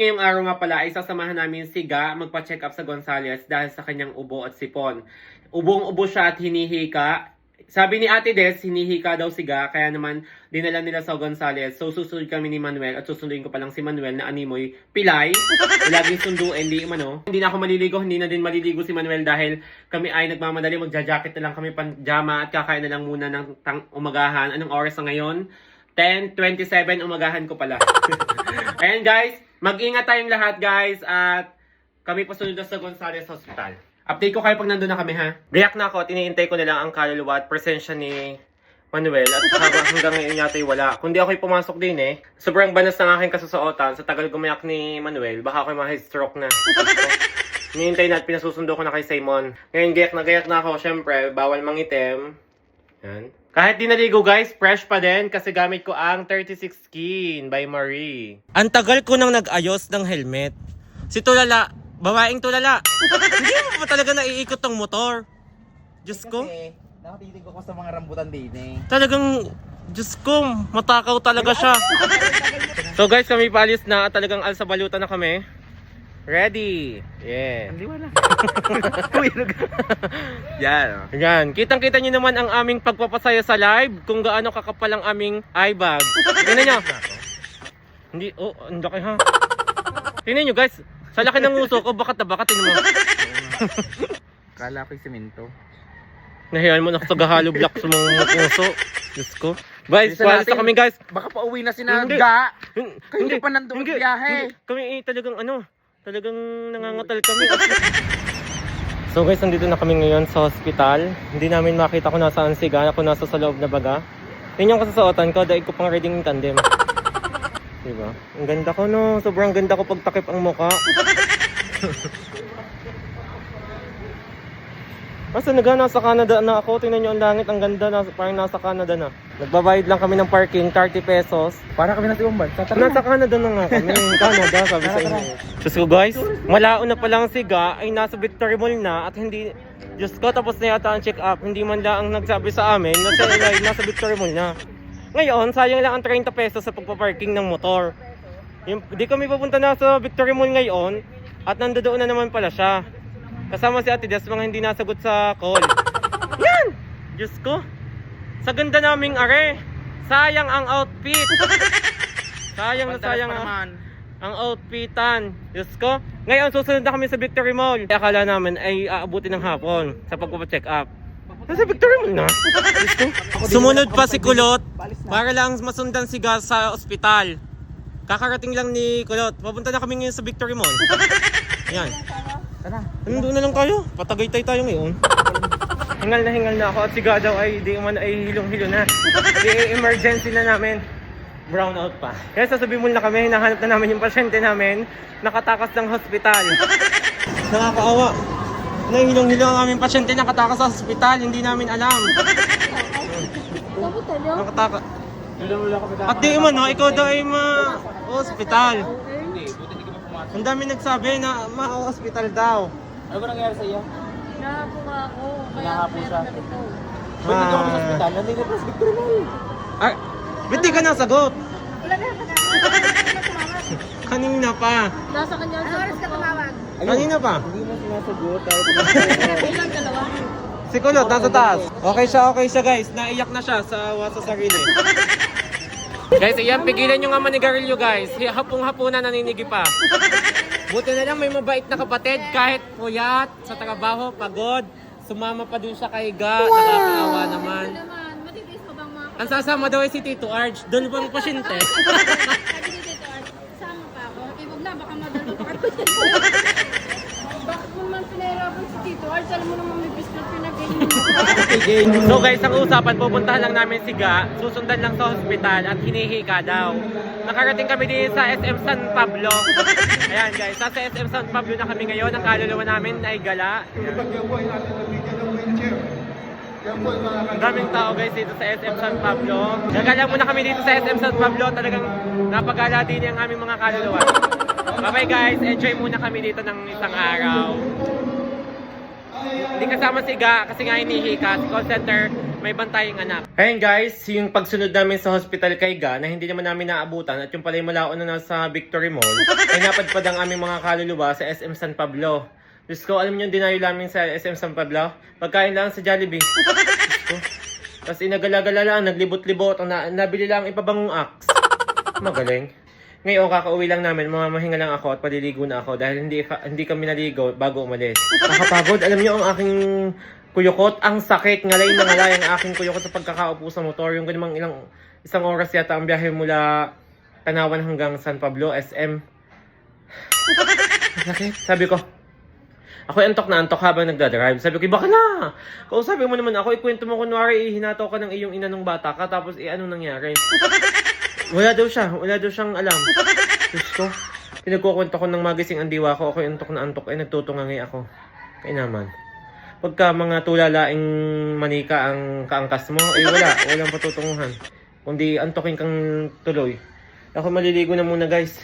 ngayong araw nga pala ay sasamahan namin si Ga magpa-check up sa Gonzales dahil sa kanyang ubo at sipon. Ubong-ubo siya at hinihika. Sabi ni Ate Des, hinihika daw si Ga, kaya naman dinala nila sa Gonzales. So susunod kami ni Manuel at susunduin ko pa lang si Manuel na animoy pilay. Laging sunduin, hindi mano. Hindi na ako maliligo, hindi na din maliligo si Manuel dahil kami ay nagmamadali, magja-jacket na lang kami panjama at kakain na lang muna ng tang umagahan. Anong oras na ngayon? 10.27 umagahan ko pala. Ayan guys, mag-ingat tayong lahat guys at kami pasunod na sa Gonzales Hospital. Update ko kayo pag nandun na kami ha. Gayak na ako at iniintay ko na lang ang kaluluwa at presensya ni Manuel at hanggang, hanggang ngayon yata ay wala. Kundi ako'y pumasok din eh. Sobrang banas ng aking kasusuotan. Sa tagal gumayak ni Manuel, baka ako'y ma-stroke na. Hinihintay na at pinasusundo ko na kay Simon. Ngayon gayak na gayak na ako. Syempre, bawal mangitim. Yan. Kahit di naligo guys, fresh pa din kasi gamit ko ang 36 Skin by Marie. Ang tagal ko nang nag-ayos ng helmet. Si Tulala, babaeng Tulala. Hindi mo ba talaga naiikot tong motor? Diyos ko. Kasi, nakatitig ako sa mga rambutan din eh. Talagang, Diyos ko, matakaw talaga siya. So guys, kami palis na at talagang alsa balutan na kami. Ready. Yeah. Hindi wala. Yan. Yan. Kitang-kita nyo naman ang aming pagpapasaya sa live kung gaano kakapal ang aming eye bag. Tingnan nyo. Hindi, oh, ang laki ha. Tingnan nyo guys. Sa laki ng uso ko, bakat na bakat. Tingnan mo. Kala ko'y semento. Nahiyan mo na sa gahalo block sa mga puso. Diyos ko. Guys, Bisa na kami guys. Baka pa uwi na si Hindi. Naga. Hin- Kayo hindi pa hindi, biyahe. hindi. Kami eh, talagang ano, talagang nangangatal kami. so guys, nandito na kami ngayon sa hospital. Hindi namin makita kung nasaan si Gana, kung nasa sa loob na baga. Yun yung kasasuotan ko, dahil ko pang reading in tandem. diba? Ang ganda ko no, sobrang ganda ko pag takip ang muka. Basta naga, nasa Canada na ako. Tingnan nyo ang langit, ang ganda. Nasa, parang nasa Canada na. Nagbabayad lang kami ng parking, 30 pesos. Para kami bansa. Tara Nasa na. Canada na nga kami. Canada, sabi sa inyo. Diyos ko guys, malao na palang si Ga ay nasa Victory Mall na at hindi, Diyos ko, tapos na yata ang check up. Hindi man lang ang nagsabi sa amin na si Eli nasa Victory Mall na. Ngayon, sayang lang ang 30 pesos sa pagpaparking ng motor. Yung, di kami pupunta na sa Victory Mall ngayon at nandoon na naman pala siya. Kasama si Ate Des, mga hindi nasagot sa call. Yan! Diyos ko. Sa ganda naming are. Sayang ang outfit. Sayang na sayang ang, naman. ang outfitan. Diyos ko. Ngayon, susunod na kami sa Victory Mall. Kaya akala namin ay aabutin ng hapon sa pagpapacheck up. Nasa Victory Mall na. Diyos ko. Sumunod pa si Kulot para lang masundan si Gas sa ospital. Kakarating lang ni Kulot. Papunta na kami ngayon sa Victory Mall. Ayan. Tara. Nandun na lang kayo. Patagaytay tayo ngayon. Hingal na hingal na ako at si Gadaw ay di man ay hilong-hilo na. Di emergency na namin. Brown out pa. Kaya sasabihin mo na kami, hinahanap na namin yung pasyente namin, nakatakas ng hospital. Nakakaawa. Nahilong-hilo ang aming pasyente nakatakas sa hospital, hindi namin alam. Nakataka. At di man, no, ikaw daw ay ma-hospital. Ang dami nagsabi na ma-hospital daw. Ano ba nangyari sa iyo? Nahapo nga ako. Kaya Nahapo meron siya. na ito. Ba't hindi ako sa Ah. ospital? Nandito pa sa Mall. Ay, ba't di ka nasagot? Wala na. tumawag. Kanina pa. Nasa kanya ang oras ka tumawag? Kanina pa. Hindi mo sinasagot. Ilang dalawa? Si Kulot, nasa taas. Okay siya, okay siya guys. Naiyak na siya sa sa sarili. guys, iyan, pigilan nyo nga manigarilyo guys. Hapong-hapon na naninigi pa. Buti na lang may mabait na kapatid kahit puyat sa trabaho, pagod. Sumama pa dun siya kay Ga. Nakakaawa naman. Ano naman, matitiis pa bang mga Ang sasama daw ay si Tito Arch. Doon bang pasyente? Sabi ni Tito Art, sama pa ako. Eh, wag na, baka madalo pa ako. Bakit mo naman pinahirapan si Tito Art? Alam mo naman may business pinag-ganyan mo. So guys, ang usapan, pupuntahan lang namin si Ga, susundan lang sa hospital at hinihika daw. Nakarating kami din sa SM San Pablo. Ayan guys, sa SM San Pablo na kami ngayon. Ang kaluluwa namin ay gala. Ang daming tao guys dito sa SM San Pablo. Nagala muna kami dito sa SM San Pablo. Talagang napagala din ang aming mga kaluluwa. Bye bye guys, enjoy muna kami dito ng isang araw. Hindi kasama si Ga kasi nga hinihika. Si call center may bantaying anak. Ayun guys, yung pagsunod namin sa hospital kay Ga na hindi naman namin naabutan at yung pala yung malaon na nasa Victory Mall, ay napadpad ang aming mga kaluluwa sa SM San Pablo. Diyos ko, alam niyo yung dinayo namin sa SM San Pablo? Pagkain lang sa Jollibee. Tapos inagala-gala lang, naglibot-libot, na, nabili lang ipabangong axe. Magaling. Ngayon, kakauwi lang namin, mamamahinga lang ako at paliligo na ako dahil hindi hindi kami naligo bago umalis. Nakakapagod. Alam niyo ang aking kuyukot, ang sakit, ngalay na ngalay ang aking kuyukot sa pagkakaupo sa motor. Yung ganun ilang isang oras yata ang biyahe mula Tanawan hanggang San Pablo, SM. Sakit. Sabi ko, ako antok na antok habang nagdadrive. Sabi ko, baka na! Kausapin mo naman ako, ikwento mo kunwari, hinataw ka ng iyong ina nung bata ka, tapos eh, anong nangyari? Wala daw siya, wala daw siyang alam. Ko, pinagkukwento ko ng magising ang diwa ko, ako antok na antok, eh nagtutungangay ako. Kaya naman. Pagka mga tulalaing manika ang kaangkas mo, eh wala, walang patutunguhan. Kundi antokin kang tuloy. Ako maliligo na muna guys.